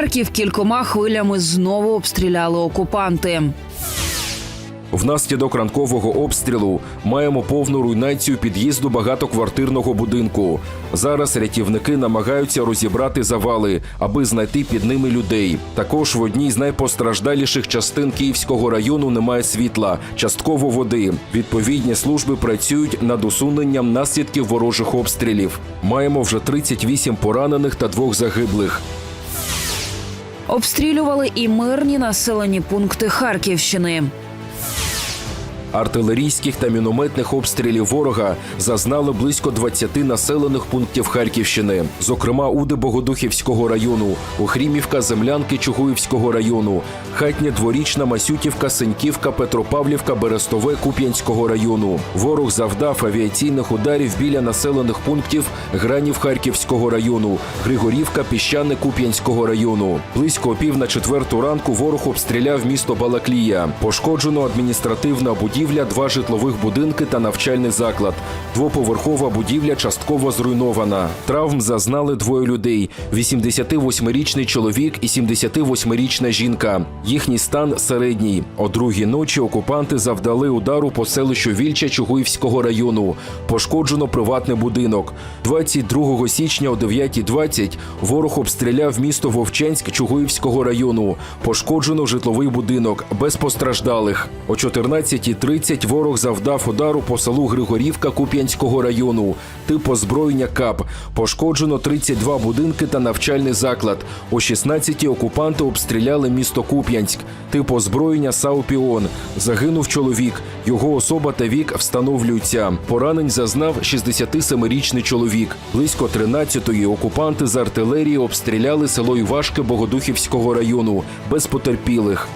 Харків кількома хвилями знову обстріляли окупанти. Внаслідок ранкового обстрілу маємо повну руйнацію під'їзду багатоквартирного будинку. Зараз рятівники намагаються розібрати завали, аби знайти під ними людей. Також в одній з найпостраждаліших частин Київського району немає світла, частково води. Відповідні служби працюють над усуненням наслідків ворожих обстрілів. Маємо вже 38 поранених та двох загиблих. Обстрілювали і мирні населені пункти Харківщини. Артилерійських та мінометних обстрілів ворога зазнали близько 20 населених пунктів Харківщини, зокрема Уди Богодухівського району, Охрімівка, Землянки Чугуївського району, Хатня Дворічна, Масютівка, Сеньківка, Петропавлівка, Берестове Куп'янського району. Ворог завдав авіаційних ударів біля населених пунктів Гранів Харківського району, Григорівка, Піщани Куп'янського району. Близько пів на четверту ранку ворог обстріляв місто Балаклія. Пошкоджено адміністративна будівля, два житлових будинки та навчальний заклад. Двоповерхова будівля частково зруйнована. Травм зазнали двоє людей: 88-річний чоловік і 78-річна жінка. Їхній стан середній. О другій ночі окупанти завдали удару по селищу Вільча Чугуївського району. Пошкоджено приватний будинок. 22 січня о 9.20 ворог обстріляв місто Вовчанськ Чугуївського району. Пошкоджено житловий будинок без постраждалих. О 14.30 ворог завдав удару по селу Григорівка Куп'янського району. Тип озброєння КАП. Пошкоджено 32 будинки та навчальний заклад. О 16-ті окупанти обстріляли місто Куп'янськ. Тип озброєння САУ-Піон. Загинув чоловік. Його особа та вік встановлюються. Поранень зазнав 67-річний чоловік. Близько 13-ї окупанти з артилерії обстріляли село Івашки Богодухівського району без потерпілих.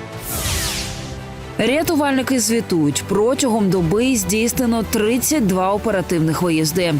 Рятувальники звітують, протягом доби здійснено 32 оперативних виїзди.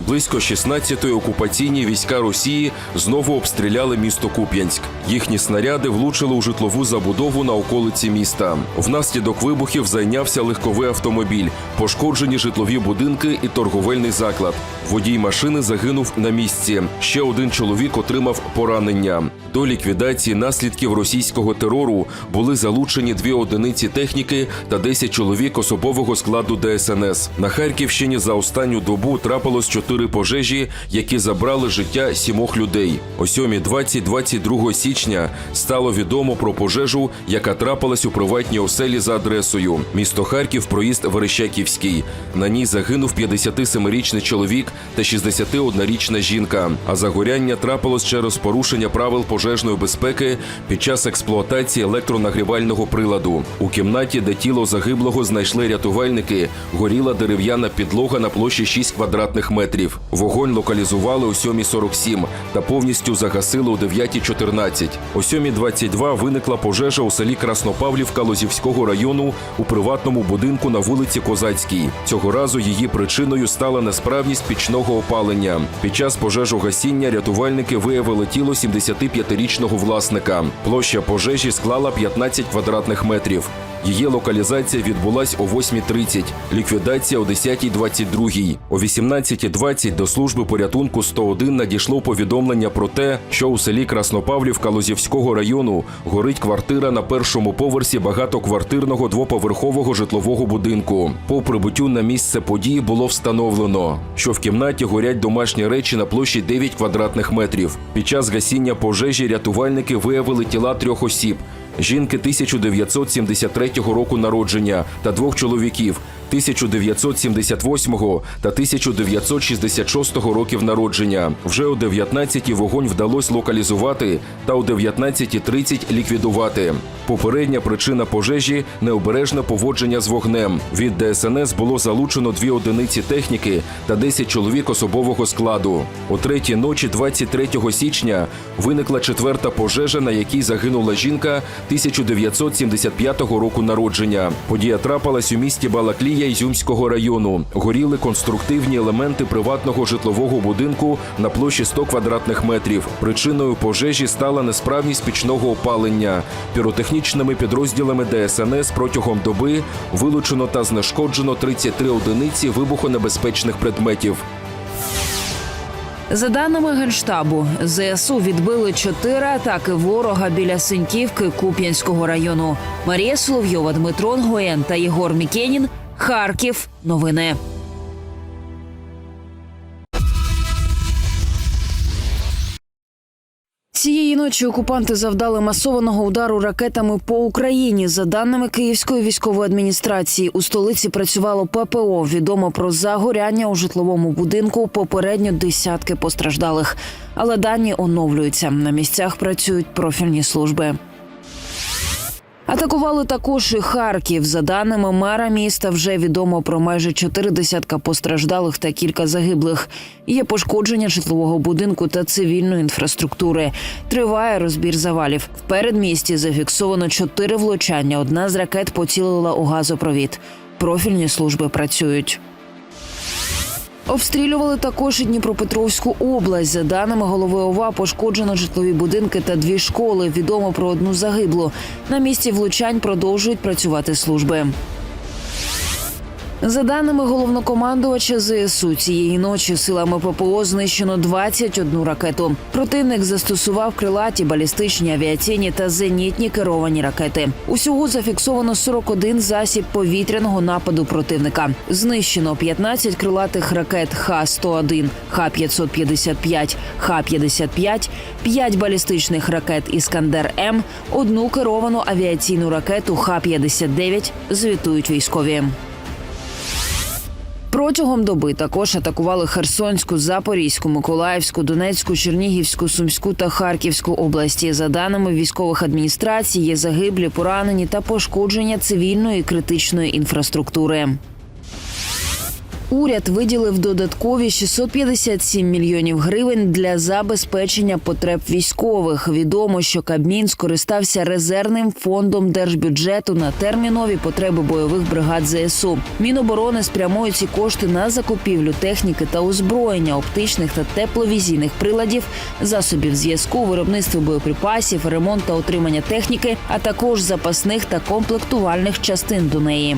Близько 16-ї окупаційні війська Росії знову обстріляли місто Куп'янськ. Їхні снаряди влучили у житлову забудову на околиці міста. Внаслідок вибухів зайнявся легковий автомобіль, пошкоджені житлові будинки і торговельний заклад. Водій машини загинув на місці. Ще один чоловік отримав поранення. До ліквідації наслідків російського терору були залучені дві одиниці техніки та 10 чоловік особового складу ДСНС. На Харківщині за останню добу трапилось чотири пожежі, які забрали життя сімох людей. О 7.20 22 січня стало відомо про пожежу, яка трапилась у приватній оселі за адресою місто Харків, проїзд Верещаківський. На ній загинув 57-річний чоловік та 61-річна жінка. А загоряння трапилось через порушення правил пожежної безпеки під час експлуатації електронагрівального приладу. У кімнаті, де тіло загиблого знайшли рятувальники, горіла дерев'яна підлога на площі 6 квадратних метрів. Вогонь локалізували о 7.47 та повністю загасили о 9.14. О 7.22 виникла пожежа у селі Краснопавлівка Лозівського району у приватному будинку на вулиці Козацькій. Цього разу її причиною стала несправність пічного опалення. Під час пожежогасіння рятувальники виявили тіло 75-річного власника. Площа пожежі склала 15 квадратних метрів. Її локалізація відбулась о 8.30, ліквідація о 10.22. О 18.20 до служби порятунку 101 надійшло повідомлення про те, що у селі Краснопавлівка Лозівського району горить квартира на першому поверсі багатоквартирного двоповерхового житлового будинку. По прибуттю на місце події було встановлено, що в кімнаті горять домашні речі на площі 9 квадратних метрів. Під час гасіння пожежі рятувальники виявили тіла трьох осіб жінки 1973 року народження та двох чоловіків 1978 та 1966 років народження. Вже о 19-ті вогонь вдалося локалізувати та о 19.30 ліквідувати. Попередня причина пожежі необережне поводження з вогнем. Від ДСНС було залучено дві одиниці техніки та 10 чоловік особового складу. О третій ночі, 23 січня, виникла четверта пожежа, на якій загинула жінка 1975 року народження. Подія трапилась у місті Балаклія Ізюмського району. Горіли конструктивні елементи приватного житлового будинку на площі 100 квадратних метрів. Причиною пожежі стала несправність пічного опалення. Піротехнічними підрозділами ДСНС протягом доби вилучено та знешкоджено 33 одиниці вибухонебезпечних предметів. За даними генштабу, ЗСУ відбили чотири атаки ворога біля Синьківки Куп'янського району. Марія Соловйова, Дмитро Нгоєн та Єгор Мікенін. Харків. Новини. Цієї ночі окупанти завдали масованого удару ракетами по Україні. За даними Київської військової адміністрації, у столиці працювало ППО. Відомо про загоряння у житловому будинку. Попередньо десятки постраждалих. Але дані оновлюються. На місцях працюють профільні служби. Атакували також і Харків. За даними мера міста, вже відомо про майже чотири десятка постраждалих та кілька загиблих. Є пошкодження житлового будинку та цивільної інфраструктури. Триває розбір завалів. В передмісті зафіксовано чотири влучання. Одна з ракет поцілила у газопровід. Профільні служби працюють. Обстрілювали також і Дніпропетровську область. За даними голови ОВА, пошкоджено житлові будинки та дві школи. Відомо про одну загиблу. На місці влучань продовжують працювати служби. За даними головнокомандувача ЗСУ, цієї ночі силами ППО знищено 21 ракету. Противник застосував крилаті, балістичні, авіаційні та зенітні керовані ракети. Усього зафіксовано 41 засіб повітряного нападу противника. Знищено 15 крилатих ракет Х-101, Х-555, Х-55, 5 балістичних ракет Іскандер М, одну керовану авіаційну ракету Х-59, звітують військові. Протягом доби також атакували Херсонську, Запорізьку, Миколаївську, Донецьку, Чернігівську, Сумську та Харківську області. За даними військових адміністрацій, є загиблі, поранені та пошкодження цивільної критичної інфраструктури. Уряд виділив додаткові 657 мільйонів гривень для забезпечення потреб військових. Відомо, що Кабмін скористався резервним фондом держбюджету на термінові потреби бойових бригад ЗСУ. Міноборони спрямує ці кошти на закупівлю техніки та озброєння, оптичних та тепловізійних приладів, засобів зв'язку, виробництво боєприпасів, ремонт та отримання техніки, а також запасних та комплектувальних частин до неї.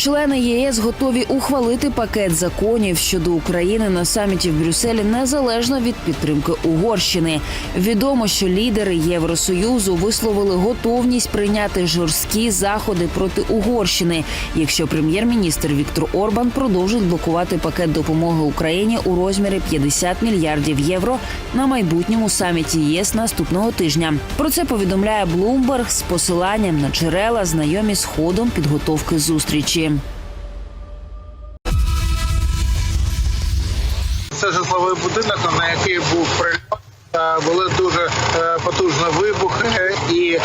Члени єС готові ухвалити пакет законів щодо України на саміті в Брюсселі незалежно від підтримки Угорщини. Відомо, що лідери Євросоюзу висловили готовність прийняти жорсткі заходи проти Угорщини, якщо прем'єр-міністр Віктор Орбан продовжить блокувати пакет допомоги Україні у розмірі 50 мільярдів євро на майбутньому саміті ЄС наступного тижня. Про це повідомляє Bloomberg з посиланням на джерела, знайомі з ходом підготовки зустрічі. Це житловий будинок, на який був прильот. Е, Були дуже е, потужні вибухи і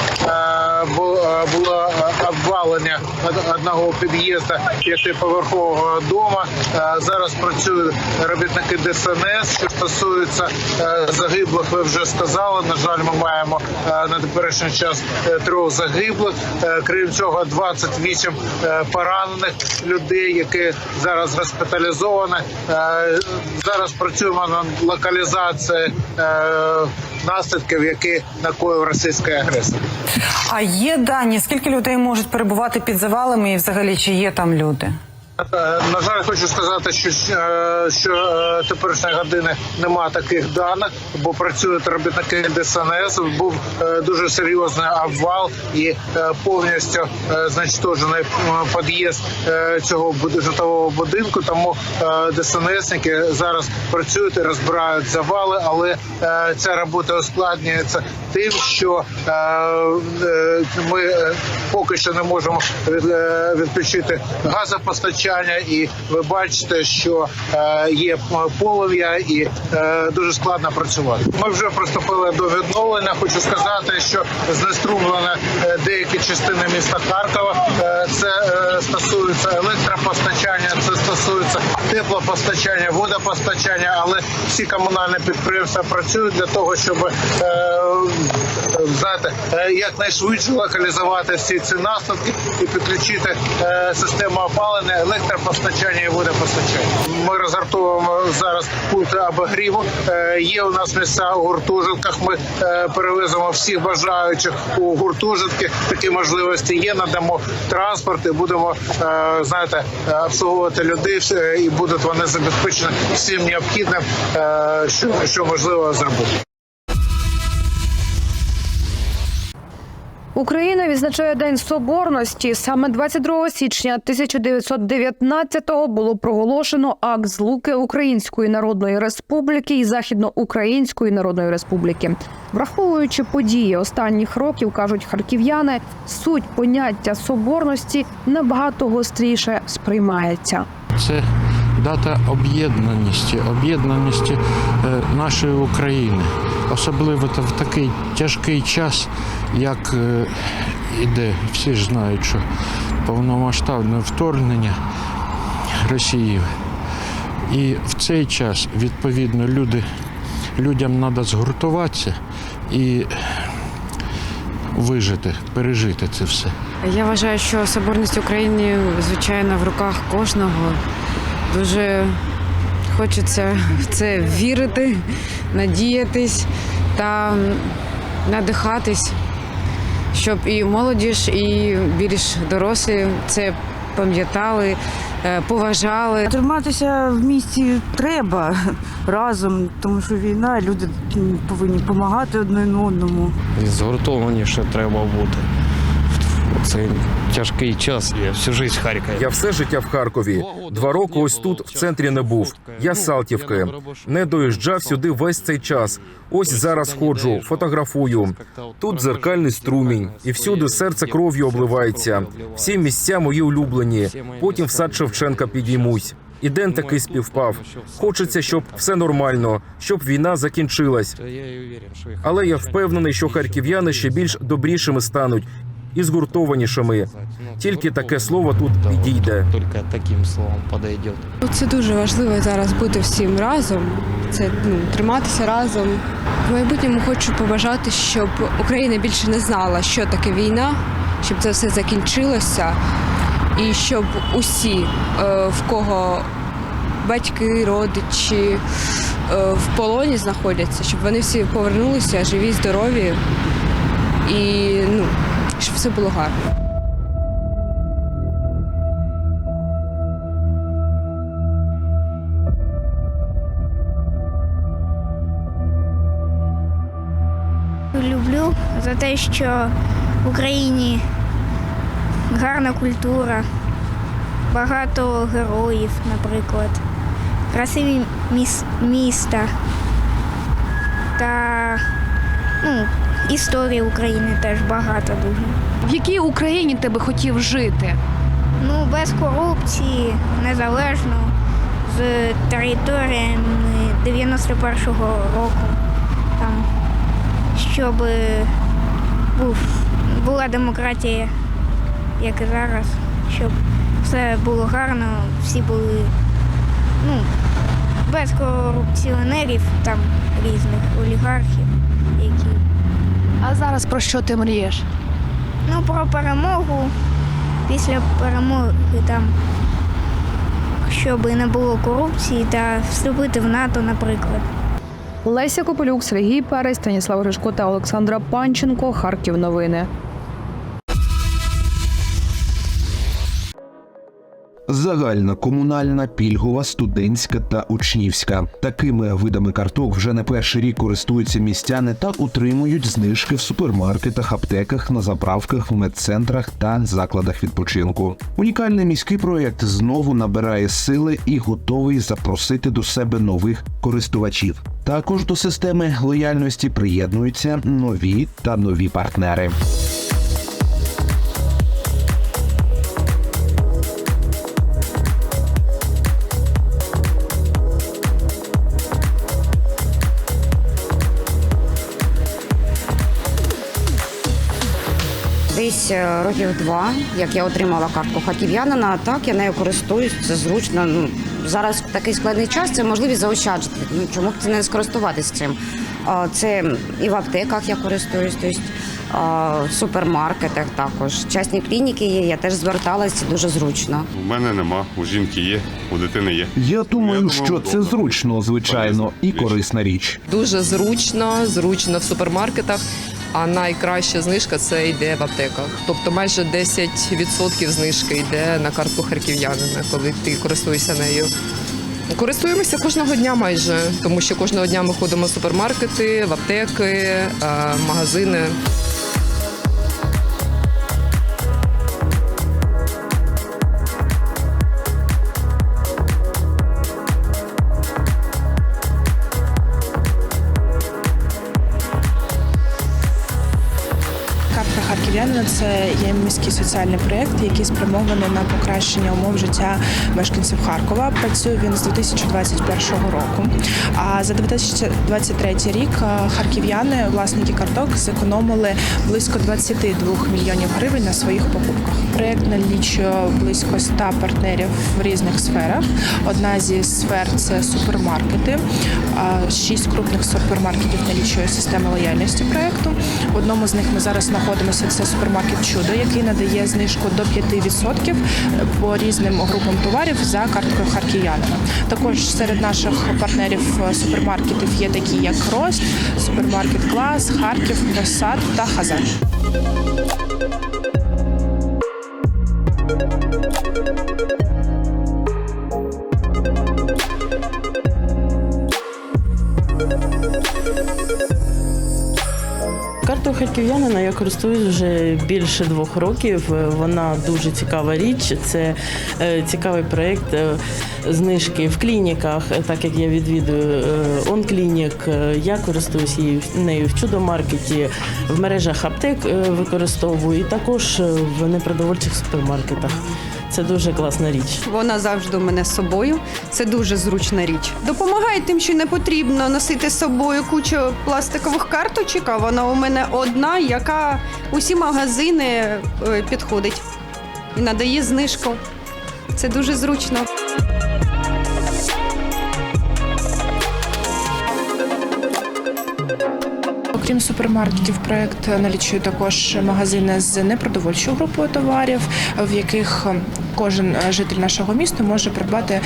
одного під'їзду п'ятиповерхового дому. Е, Зараз працюють робітники ДСНС. Що стосується е, загиблих, ви вже сказали. На жаль, ми маємо е, на теперішній час трьох загиблих. Крім цього, 28 е, поранених людей, які зараз госпіталізовані. Зараз працюємо над локалізацією наслідків, які накоїв російський агресор. А є дані, скільки людей можуть перебувати під завалами, і взагалі чи є там люди? Е, На жаль, хочу сказати, що, е, що е, теперішньої години немає таких даних, бо працюють робітники ДСНС. Був дуже серйозний обвал і повністю знищений під'їзд цього житлового будинку. Тому ДСНСники зараз працюють і розбирають завали, але ця робота ускладнюється тим, що ми поки що не можемо від, відключити газопостачання, і ви бачите, що е, є полум'я і е, дуже складно працювати. Ми вже приступили до відновлення. Хочу сказати, що знеструмлені е, деякі частини міста Харкова. Е, Це стосується електропостачання, це стосується теплопостачання, водопостачання, але всі комунальні підприємства працюють для того, щоб е, знаєте, е, якнайшвидше локалізувати всі ці наслідки і підключити е, систему опалення, електропостачання і водопостачання. Ми розгортовуємо зараз пункти обогріву. Е, Є у нас місця у гуртожитках. Ми е, перевеземо всіх бажаючих у гуртожитки. Такі можливості є. Надамо транспорт і будемо е, знаєте е, обслуговувати людей е, і будуть вони забезпечені всім необхідним, е, що, що можливо зробити. Україна відзначає День Соборності. Саме 22 січня 1919-го було проголошено акт злуки Української Народної Республіки і Західноукраїнської Народної Республіки. Враховуючи події останніх років, кажуть харків'яни, суть поняття соборності набагато гостріше сприймається. Це дата об'єднаності, об'єднаності е, нашої України, особливо в такий тяжкий час, як е, іде. Всі ж знають, що повномасштабне вторгнення Росії. І в цей час, відповідно, люди, людям треба згуртуватися і вижити, пережити це все. Я вважаю, що соборність України, звичайно, в руках кожного. Дуже хочеться в це вірити, надіятись та надихатись, щоб і молодіж, і більш дорослі це пам'ятали, е, поважали. Триматися в місті треба разом, тому що війна, люди повинні допомагати один одному. Згуртованіше треба бути. В цей тяжкий час. Я всю життя в Харкові. Я все життя в Харкові. Два роки ось тут в центрі не був. Я з Салтівки. Не доїжджав сюди весь цей час. Ось зараз ходжу, фотографую. Тут дзеркальний струмінь, і всюди серце кров'ю обливається. Всі місця мої улюблені. Потім в сад Шевченка підіймусь. І день такий співпав. Хочеться, щоб все нормально, щоб війна закінчилась. Але я впевнений, що харків'яни ще більш добрішими стануть і згуртованішими. Тільки таке слово тут підійде. Тільки таким словом підійде. Ну, Це дуже важливо зараз бути всім разом. Це ну триматися разом. В майбутньому хочу побажати, щоб Україна більше не знала, що таке війна, щоб це все закінчилося, і щоб усі, е, в кого батьки, родичі е, в полоні знаходяться, щоб вони всі повернулися живі, здорові і ну, все було гарно. Люблю за те, що в Україні гарна культура, багато героїв, наприклад, красиві міс- міста та ну, історії України теж багато дуже. В якій Україні ти би хотів жити? Ну, без корупції, незалежно, з територіями 91-го року. Там, щоб був, була демократія, як і зараз, щоб все було гарно, всі були ну, без корупціонерів там різних олігархів, які. А зараз про що ти мрієш? Ну, про перемогу. Після перемоги там, щоб не було корупції та вступити в НАТО, наприклад. Леся Кополюк, Сергій Перець, Станіслав Гришко та Олександра Панченко. Харків новини. Загальна, комунальна, пільгова, студентська та учнівська. Такими видами карток вже не перший рік користуються містяни та утримують знижки в супермаркетах, аптеках, на заправках, в медцентрах та закладах відпочинку. Унікальний міський проєкт знову набирає сили і готовий запросити до себе нових користувачів. Також до системи лояльності приєднуються нові та нові партнери. Десь е, років два, як я отримала картку харків'янина, так я нею користуюсь, це зручно. Ну зараз в такий складний час це можливість заощаджити. Ну чому б це не скористуватися цим? А, Це і в аптеках я користуюсь. Тобто, а, в супермаркетах також. Частні клініки є, я теж зверталася, дуже зручно. У мене нема, у жінки є, у дитини є. Я думаю, Я що думаю, це удобно. зручно, звичайно, і корисна річ. Дуже зручно, зручно в супермаркетах. А найкраща знижка це йде в аптеках. Тобто майже 10% знижки йде на картку харків'янина, коли ти користуєшся нею. Користуємося кожного дня майже, тому що кожного дня ми ходимо в супермаркети, в аптеки, е, магазини. Це є соціальний проєкт, який спрямований на покращення умов життя мешканців Харкова. Працює він з 2021 року. А за 2023 рік е, харків'яни, власники карток, зекономили близько 22 мільйонів гривень на своїх покупках. Проєкт налічує близько 100 партнерів в різних сферах. Одна зі сфер це супермаркети. Шість крупних супермаркетів налічує система лояльності проєкту. В одному з них ми зараз знаходимося. Це супермаркет Чудо, який надає знижку до 5% по різним групам товарів за карткою харків'янина. Також серед наших партнерів е, супермаркетів є такі, як Рост, супермаркет Клас, Харків, Посад та Хазан. Харків'янина я користуюсь вже більше двох років. Вона дуже цікава річ. Це е, цікавий проєкт е, знижки в клініках, е, так як я відвідую онклінік. Я користуюсь її нею в чудомаркеті, в мережах аптек використовую і також в непродовольчих супермаркетах. Це дуже класна річ. Вона завжди у мене з собою. Це дуже зручна річ. Допомагає тим, що не потрібно носити з собою кучу пластикових карточок. А вона у мене одна, яка усі магазини е, підходить і надає знижку. Це дуже зручно. Окрім супермаркетів, проект налічує також магазини з непродовольчою групою товарів, в яких кожен житель нашого міста може придбати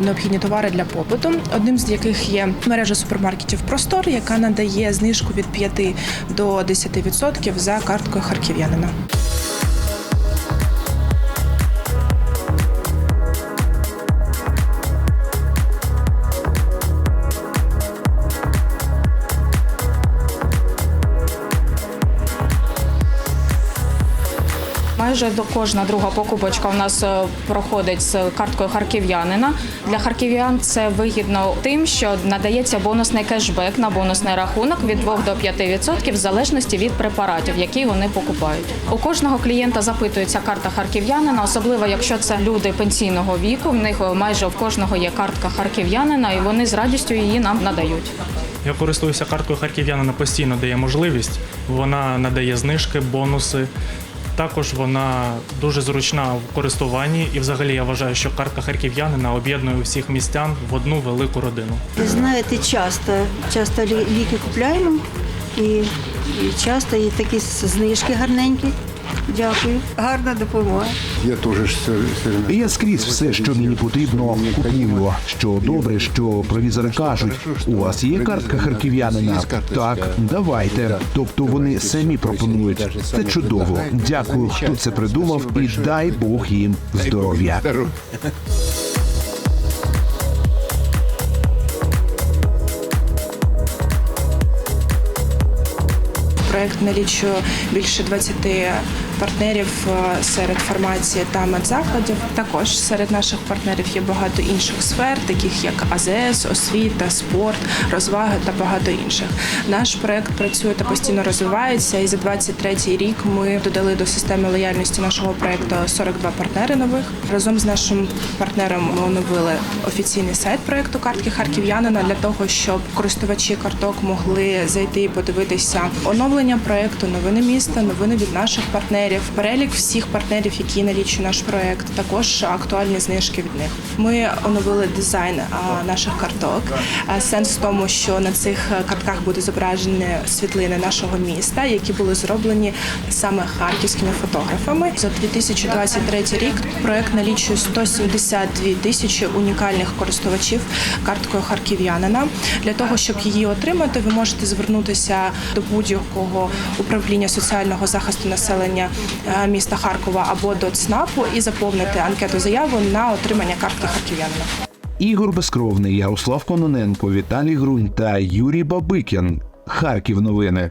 необхідні товари для побуту. Одним з яких є мережа супермаркетів Простор, яка надає знижку від 5 до 10% за карткою харків'янина. Майже до кожна друга покупочка у нас е, проходить з карткою харків'янина. Для харків'ян це вигідно тим, що надається бонусний кешбек на бонусний рахунок від 2 до 5% в залежності від препаратів, які вони покупають. У кожного клієнта запитується карта харків'янина, особливо якщо це люди пенсійного віку. В них е, майже в кожного є картка харків'янина, і вони з радістю її нам надають. Я користуюся карткою харків'янина постійно дає можливість. Вона надає знижки, бонуси. Також вона дуже зручна в користуванні, і взагалі я вважаю, що картка харків'янина об'єднує всіх містян в одну велику родину. Ви знаєте, часто, часто лі- ліки купляємо і, і часто і такі знижки гарненькі. Дякую. Гарна допомога. Я теж Я скрізь все, що мені потрібно, купую. Що добре, що провізори кажуть, у вас є картка харків'янина? Так, давайте. Тобто вони самі пропонують. Це чудово. Дякую, хто це придумав, і дай Бог їм здоров'я. Проект налічує більше 20 партнерів е, серед фармації та медзакладів. Також серед наших партнерів є багато інших сфер, таких як АЗС, освіта, спорт, розваги та багато інших. Наш проект працює та постійно розвивається. І за 23 рік ми додали до системи лояльності нашого проекту 42 партнери нових. Разом з нашим партнером ми оновили офіційний сайт проекту картки харків'янина для того, щоб користувачі карток могли зайти і подивитися оновлення проекту, новини міста, новини від наших партнерів. Партнерів, перелік всіх партнерів, які налічує наш проект. Також актуальні знижки від них. Ми оновили дизайн наших карток. Сенс в тому, що на цих картках буде зображені світлини нашого міста, які були зроблені саме харківськими фотографами. За 2023 рік проект налічує 172 тисячі унікальних користувачів карткою харків'янина. Для того щоб її отримати, ви можете звернутися до будь-якого управління соціального захисту населення міста Харкова або до ЦНАПу і заповнити анкету заяву на отримання картки харків'янина. Ігор Безкровний, Ярослав Кононенко, Віталій Грунь та Юрій Бабикін. Харків новини.